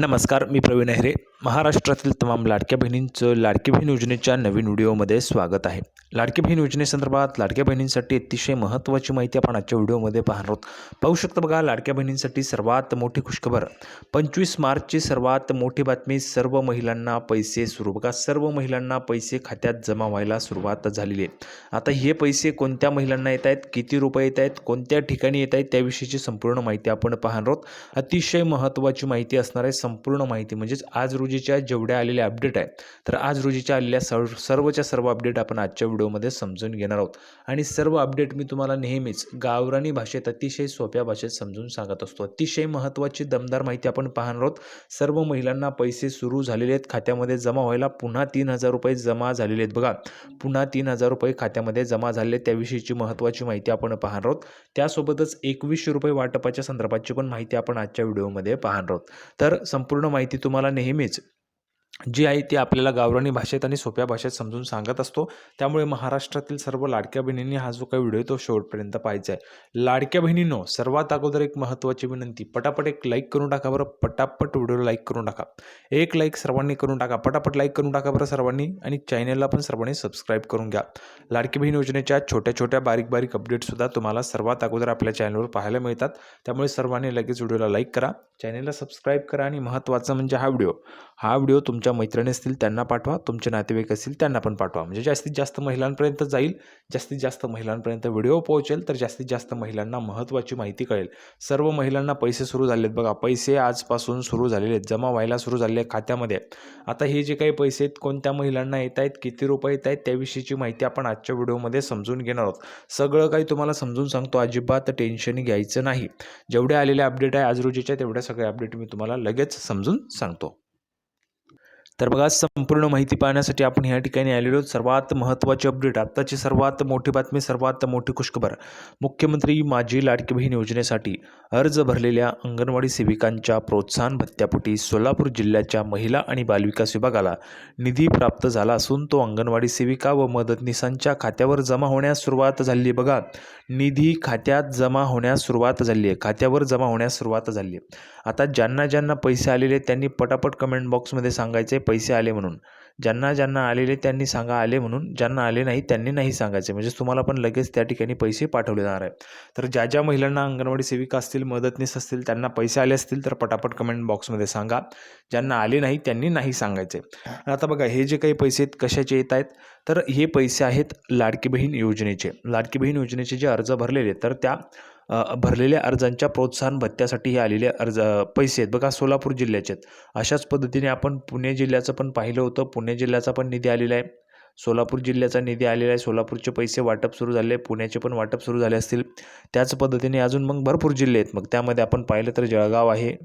नमस्कार मी प्रवीण अहिरे. महाराष्ट्रातील तमाम लाडक्या बहिणींचं लाडकी बहीण योजनेच्या नवीन व्हिडिओमध्ये स्वागत आहे. लाडकी बहीण योजनेसंदर्भात लाडक्या बहिणींसाठी अतिशय महत्त्वाची माहिती आपण आजच्या व्हिडिओमध्ये पाहणार आहोत. पाहू शकता बघा लाडक्या बहिणींसाठी सर्वात मोठी खुशखबर. पंचवीस मार्चची सर्वात मोठी बातमी सर्व महिलांना पैसे सुरू. बघा सर्व महिलांना पैसे खात्यात जमा व्हायला सुरुवात झालेली आहे. आता हे पैसे कोणत्या महिलांना येत आहेत किती रुपये येत आहेत कोणत्या ठिकाणी येत आहेत त्याविषयीची संपूर्ण माहिती आपण पाहणार आहोत. अतिशय महत्त्वाची माहिती असणार आहे संपूर्ण माहिती. म्हणजेच आज रोजीच्या जेवढ्या आलेल्या अपडेट आहेत तर आज रोजीच्या आलेल्या सर्व सर्वच्या सर्व अपडेट आपण आजच्या व्हिडिओमध्ये समजून घेणार आहोत. आणि सर्व अपडेट मी तुम्हाला नेहमीच गावरानी भाषेत अतिशय सोप्या भाषेत समजून सांगत असतो. अतिशय महत्त्वाची दमदार माहिती आपण पाहणार आहोत. सर्व महिलांना पैसे सुरू झालेले आहेत खात्यामध्ये जमा व्हायला पुन्हा तीन हजार रुपये जमा झालेले आहेत. बघा पुन्हा तीन हजार रुपये खात्यामध्ये जमा झालेले त्याविषयीची महत्त्वाची माहिती आपण पाहणार आहोत. त्यासोबतच एकवीसशे रुपये वाटपाच्या संदर्भाची पण माहिती आपण आजच्या व्हिडिओमध्ये पाहणार आहोत. तर संपूर्ण माहिती तुम्हाला नेहमीच जी आहे ती आपल्याला गावरानी भाषेत आणि सोप्या भाषेत समजून सांगत असतो. त्यामुळे महाराष्ट्रातील सर्व लाडक्या बहिणींनी हा जो काही व्हिडिओ तो शेवटपर्यंत पाहायचा आहे. लाडक्या बहिणींनो सर्वात अगोदर एक महत्त्वाची विनंती पटापट एक लाईक करून टाका बरं पटापट व्हिडिओला लाईक करून टाका. एक लाईक सर्वांनी करून टाका पटापट लाईक करून टाका बरं सर्वांनी आणि चॅनलला पण सर्वांनी सबस्क्राईब करून घ्या. लाडकी बहीण योजनेच्या छोट्या छोट्या बारीक बारीक अपडेटसुद्धा तुम्हाला सर्वात अगोदर आपल्या चॅनलवर पाहायला मिळतात. त्यामुळे सर्वांनी लगेच व्हिडिओला लाईक करा चॅनलला सबस्क्राईब करा आणि महत्त्वाचं म्हणजे हा व्हिडिओ. हा व्हिडिओ तुमच्या मैत्रिणी असतील त्यांना पाठवा. तुमचे नातेवाईक असतील त्यांना पण पाठवा. म्हणजे जास्तीत जास्त महिलांपर्यंत जाईल जास्तीत जास्त महिलांपर्यंत व्हिडिओ पोहोचेल तर जास्तीत जास्त महिलांना महत्त्वाची माहिती कळेल. सर्व महिलांना पैसे सुरू झाले आहेत बघा. पैसे आजपासून सुरू झालेले आहेत. जमा व्हायला सुरू झालेले आहे खात्यामध्ये. आता हे जे काही पैसे आहेत कोणत्या महिलांना येत आहेत किती रुपये येत आहेत त्याविषयीची माहिती आपण आजच्या व्हिडिओमध्ये समजून घेणार आहोत. सगळं काही तुम्हाला समजून सांगतो. अजिबात टेन्शन घ्यायचं नाही. जेवढे आलेले अपडेट आहे आज रोजीच्या तेवढ्या सगळ्या अपडेट मी तुम्हाला लगेच समजून सांगतो. तर बघा संपूर्ण माहिती पाहण्यासाठी आपण ह्या ठिकाणी आलेलो आहोत. सर्वात महत्त्वाची अपडेट आत्ताची सर्वात मोठी बातमी सर्वात मोठी खुशखबर. मुख्यमंत्री माझी लाडकी बहीण योजनेसाठी अर्ज भरलेल्या अंगणवाडी सेविकांच्या प्रोत्साहन भत्त्यापोटी सोलापूर जिल्ह्याच्या महिला आणि बालविकास विभागाला निधी प्राप्त झाला असून तो अंगणवाडी सेविका व मदतनीसांच्या खात्यावर जमा होण्यास सुरुवात झाली आहे. बघा निधी खात्यात जमा होण्यास सुरुवात झाली आहे. खात्यावर जमा होण्यास सुरुवात झाली आहे. आता ज्यांना ज्यांना पैसे आलेले त्यांनी पटापट कमेंट बॉक्समध्ये सांगायचे पैसे आले म्हणून. ज्यांना ज्यांना आलेले त्यांनी सांगा आले म्हणून. ज्यांना आले नाही त्यांनी नाही सांगायचे. म्हणजे तुम्हाला पण लगेच त्या ठिकाणी पैसे पाठवले जाणार आहे तर ज्या ज्या महिलांना अंगणवाडी सेविका असतील मदतनीस असतील त्यांना पैसे आले असतील तर पटापट कमेंट बॉक्समध्ये सांगा. ज्यांना आले नाही त्यांनी नाही सांगायचे. आता बघा हे जे काही पैसे आहेत कशाचे येत आहेत? तर हे पैसे आहेत लाडकी बहीण योजनेचे. लाडकी बहीण योजनेचे जे अर्ज भरलेले आहेत तर त्या भरलेल्या अर्जांच्या प्रोत्साहन भत्त्यासाठी हे आलेले अर्ज पैसे आहेत. बघा सोलापूर जिल्ह्याचे आहेत. अशाच पद्धतीने आपण पुणे जिल्ह्याचं पण पाहिलं होतं. पुणे जिल्ह्याचा पण निधी आलेला आहे. सोलापूर जिल्ह्याचा निधी आलेला आहे. सोलापूरचे पैसे वाटप सुरू झाले. पुण्याचे पण वाटप सुरू झाले असतील. त्याच पद्धतीने अजून मग भरपूर जिल्हे आहेत. मग त्यामध्ये आपण पाहिलं तर जळगाव आहे.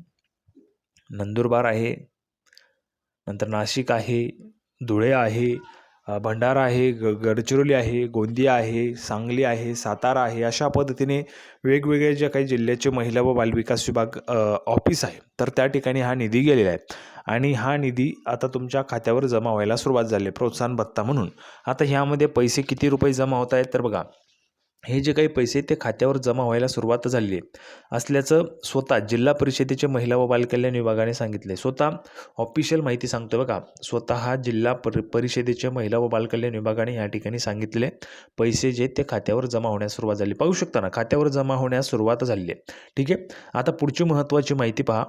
नंदुरबार आहे. नंतर नाशिक आहे. धुळे आहे. भंडारा आहे ग गडचिरोली आहे गोंदिया आहे सांगली आहे सातारा आहे अशा पद्धतीने वेगवेगळे ज्या काही जिल्ह्याचे महिला व बालविकास विभाग ऑफिस आहे. तर त्या ठिकाणी हा निधी गेलेला आहे. आणि हा निधी आता तुमच्या खात्यावर जमा व्हायला सुरुवात झाली आहे. प्रोत्साहन भत्ता म्हणून. आता ह्यामध्ये पैसे किती रुपये जमा होत आहेत? तर बघा हे जे काही पैसे ते खात्यावर जमा व्हायला सुरुवात झाली आहे. असल्याचं स्वतः जिल्हा परिषदेचे महिला व बालकल्याण विभागाने सांगितले स्वतः ऑफिशियल माहिती सांगतो बघा. स्वतः जिल्हा पर परिषदेचे महिला व बालकल्याण विभागाने या ठिकाणी सांगितले पैसे जे ते खात्यावर जमा होण्यास सुरुवात झाली. पाहू शकता ना खात्यावर जमा होण्यास सुरुवात झाली आहे. ठीक आहे? आता पुढची महत्त्वाची माहिती पहा.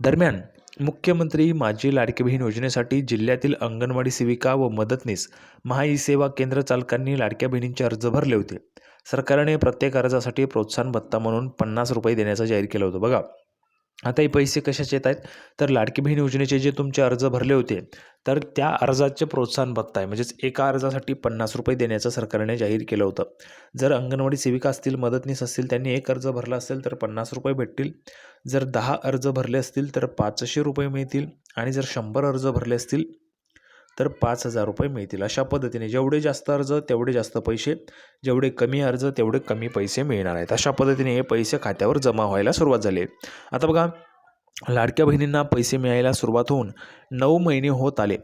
दरम्यान मुख्यमंत्री माझी लाडकी बहीण योजनेसाठी जिल्ह्यातील अंगणवाडी सेविका व मदतनीस महाई सेवा केंद्र चालकांनी लाडक्या बहिणींचे अर्ज भरले होते. सरकारने प्रत्येक अर्जासाठी प्रोत्साहन भत्ता म्हणून पन्नास रुपये देण्याचं जाहीर केलं होतं. बघा आता हे पैसे कशाचे येत आहेत तर लाडकी बहीण योजनेचे जे तुमचे अर्ज भरले होते तर त्या अर्जाचे प्रोत्साहन भत्ता आहे म्हणजेच एका अर्जासाठी पन्नास रुपये देण्याचं सरकारने जाहीर केलं होतं. जर अंगणवाडी सेविका असतील मदतनीस असतील त्यांनी एक अर्ज भरला असेल तर पन्नास रुपये भेटतील. जर दहा अर्ज भरले असतील तर पाचशे रुपये मिळतील. आणि जर शंभर अर्ज भरले असतील तर पाच हजार रुपये मिळतील. अशा पद्धतीने जेवढे जास्त अर्ज तेवढे जास्त पैसे जेवढे कमी अर्ज तेवढे कमी पैसे मिळणार आहेत. अशा पद्धतीने हे पैसे खात्यावर जमा व्हायला सुरुवात झाली आहे. आता बघा लाडक्या बहिणींना पैसे मिळायला सुरुवात होऊन नऊ महिने होत आले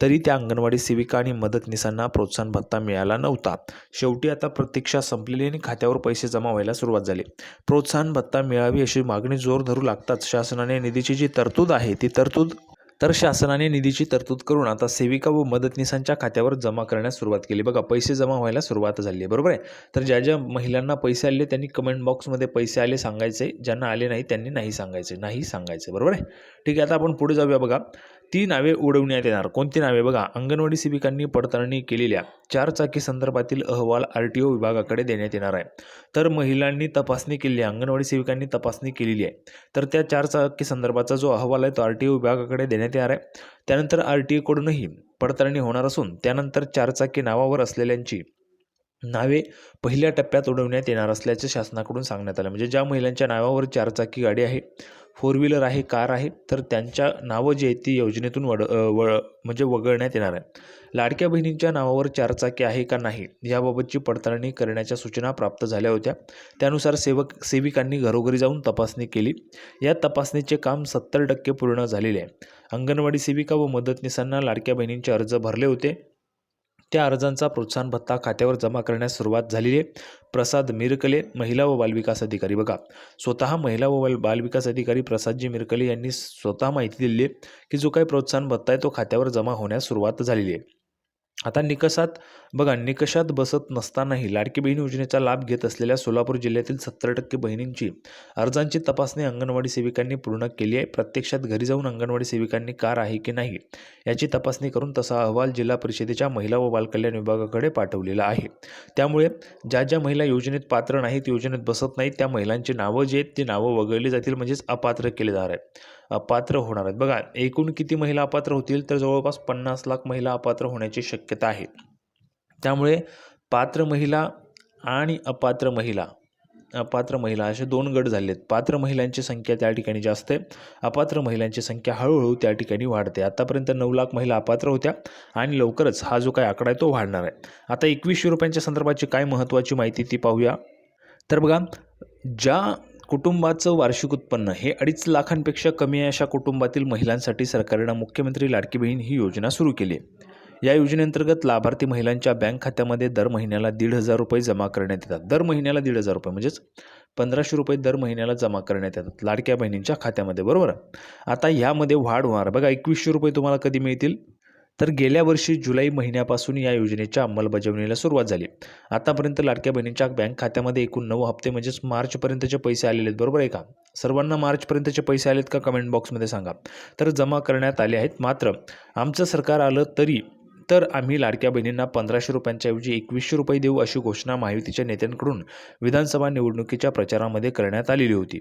तरी त्या अंगणवाडी सेविका आणि मदतनीसांना प्रोत्साहन भत्ता मिळाला नव्हता. शेवटी आता प्रतीक्षा संपलेली आणि खात्यावर पैसे जमा व्हायला सुरुवात झाली. प्रोत्साहन भत्ता मिळावी अशी मागणी जोर धरू लागताच शासनाने निधीची जी तरतूद आहे ती तरतूद तर शासनाने निधीची तरतूद करून आता सेविका व मदतनीसांच्या खात्यावर जमा करण्यास सुरुवात केली. बघा पैसे जमा व्हायला सुरुवात झाली आहे बरोबर आहे? तर ज्या ज्या महिलांना पैसे आले त्यांनी कमेंट बॉक्समध्ये पैसे आले सांगायचे. ज्यांना आले नाही त्यांनी नाही सांगायचे. नाही सांगायचे बरोबर आहे? ठीक आहे आता आपण पुढे जाऊया बघा. ती नावे उडवण्यात येणार. कोणती नावे? बघा अंगणवाडी सेविकांनी पडताळणी केलेल्या चारचाकी संदर्भातील अहवाल आर टी ओ विभागाकडे देण्यात येणार आहे. तर महिलांनी तपासणी केली आहे अंगणवाडी सेविकांनी तपासणी केलेली आहे. तर त्या चारचाकी संदर्भाचा जो अहवाल आहे तो आर टी ओ विभागाकडे देण्यात येणार आहे. त्यानंतर आर टी ओकडूनही पडताळणी होणार असून त्यानंतर चारचाकी नावावर असलेल्यांची नावे पहिल्या टप्प्यात उडवण्यात येणार असल्याचे शासनाकडून सांगण्यात आलं. म्हणजे ज्या महिलांच्या नावावर चारचाकी गाडी आहे फोर व्हीलर आहे कार आहे तर त्यांच्या नावं जी आहेत ती योजनेतून वड वळ म्हणजे वगळण्यात येणार आहे लाडक्या बहिणींच्या नावावर चारचाकी आहे का नाही याबाबतची पडताळणी करण्याच्या सूचना प्राप्त झाल्या होत्या. त्यानुसार सेवक सेविकांनी घरोघरी जाऊन तपासणी केली. या तपासणीचे काम सत्तर टक्के पूर्ण झालेले आहे. अंगणवाडी सेविका व मदतनीसांना लाडक्या बहिणींचे अर्ज भरले होते. त्या अर्जांचा प्रोत्साहन भत्ता खात्यावर जमा करण्यास सुरुवात झालेली आहे. प्रसाद मिरकले महिला व बालविकास अधिकारी. बघा स्वतः महिला व बाल बालविकास अधिकारी प्रसादजी मिरकले यांनी स्वतः माहिती दिली आहे की जो काही प्रोत्साहन भत्ता आहे तो खात्यावर जमा होण्यास सुरुवात झालेली आहे. आता निकषात बघा निकषात बसत नसतानाही लाडकी बहीण योजनेचा लाभ घेत असलेल्या सोलापूर जिल्ह्यातील सत्तर टक्के बहिणींची अर्जांची तपासणी अंगणवाडी सेविकांनी पूर्ण केली आहे. प्रत्यक्षात घरी जाऊन अंगणवाडी सेविकांनी कार आहे की नाही याची तपासणी करून तसा अहवाल जिल्हा परिषदेच्या महिला व बालकल्याण विभागाकडे पाठवलेला आहे. त्यामुळे ज्या ज्या महिला योजनेत पात्र नाहीत योजनेत बसत नाहीत त्या महिलांची नावं जी आहेत ती नावं वगळली जातील म्हणजेच अपात्र केले जाणार आहेत. अपात्र होणार आहेत. बघा एकूण किती महिला अपात्र होतील तर जवळपास पन्नास लाख महिला अपात्र होण्याची शक्यता आहे. त्यामुळे पात्र महिला आणि अपात्र महिला अपात्र महिला असे दोन गट झाले आहेत पात्र महिलांची संख्या त्या ठिकाणी जास्त आहे. अपात्र महिलांची संख्या हळूहळू त्या ठिकाणी वाढते. आतापर्यंत नऊ लाख महिला अपात्र होत्या आणि लवकरच हा जो काय आकडा आहे तो वाढणार आहे. आता एकवीसशे रुपयांच्या संदर्भाची काय महत्त्वाची माहिती ती पाहूया. तर बघा ज्या कुटुंबाचं वार्षिक उत्पन्न हे अडीच लाखांपेक्षा कमी आहे अशा कुटुंबातील महिलांसाठी सरकारनं मुख्यमंत्री लाडकी बहीण ही योजना सुरू केली आहे. या योजनेअंतर्गत लाभार्थी महिलांच्या बँक खात्यामध्ये दर महिन्याला दीड हजार रुपये जमा करण्यात येतात. दर महिन्याला दीड हजार रुपये म्हणजेच पंधराशे रुपये दर महिन्याला जमा करण्यात येतात लाडक्या बहिणींच्या खात्यामध्ये बरोबर? आता ह्यामध्ये वाढ होणार. बघा एकवीसशे रुपये तुम्हाला कधी मिळतील? तर गेल्या वर्षी जुलै महिन्यापासून या योजनेच्या अंमलबजावणीला सुरुवात झाली. आतापर्यंत लाडक्या बहिणींच्या बँक खात्यामध्ये एकूण नऊ हप्ते म्हणजेच मार्चपर्यंतचे पैसे आलेले आहेत. बरोबर आहे का? सर्वांना मार्चपर्यंतचे पैसे आलेत का कमेंट बॉक्समध्ये सांगा. तर जमा करण्यात आले आहेत. मात्र आमचं सरकार आलं तरी तर आम्ही लाडक्या बहिणींना पंधराशे रुपयांच्याऐवजी एकवीसशे रुपये देऊ अशी घोषणा महायुतीच्या नेत्यांकडून विधानसभा निवडणुकीच्या प्रचारामध्ये करण्यात आलेली होती.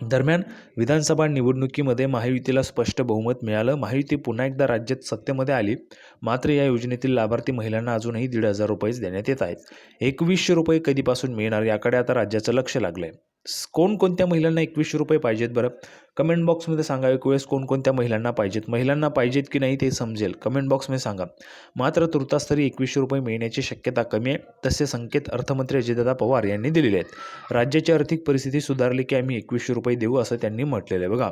दरम्यान विधानसभा निवडणुकीमध्ये महायुतीला स्पष्ट बहुमत मिळालं. महायुती पुन्हा एकदा राज्यात सत्तेमध्ये आली. मात्र या योजनेतील लाभार्थी महिलांना अजूनही दीड हजार रुपयेच देण्यात येत आहेत. एकवीसशे रुपये कधीपासून मिळणार याकडे आता राज्याचं लक्ष लागलं आहे कोणकोणत्या महिलांना एकवीसशे रुपये पाहिजेत बरं? कमेंट बॉक्समध्ये सांगा एक वेळेस कोणकोणत्या महिलांना पाहिजेत. महिलांना पाहिजेत की नाही ते समजेल. कमेंट बॉक्समध्ये सांगा. मात्र तुर्तास तरी एकवीसशे रुपये मिळण्याची शक्यता कमी आहे तसे संकेत अर्थमंत्री अजितदादा पवार यांनी दिलेले आहेत. राज्याची आर्थिक परिस्थिती सुधारली की आम्ही एकवीसशे रुपये देऊ असं त्यांनी म्हटलेलं आहे. बघा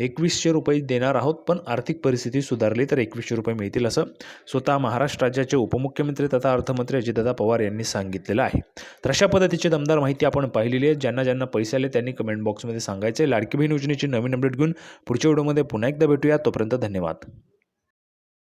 एकवीसशे रुपये देणार आहोत पण आर्थिक परिस्थिती सुधारली तर एकवीसशे रुपये मिळतील असं स्वतः महाराष्ट्र राज्याचे उपमुख्यमंत्री तथा अर्थमंत्री अजितदादा पवार यांनी सांगितलेलं आहे. तर अशा पद्धतीची दमदार माहिती आपण पाहिलेली आहे. ज्यांना ज्यांना पैसे आले त्यांनी कमेंट बॉक्समध्ये सांगायचे लाडकी बहीण योजनेची नवीन अपडेट घेऊन पुढच्या व्हिडिओमध्ये पुन्हा एकदा भेटूया. तोपर्यंत धन्यवाद.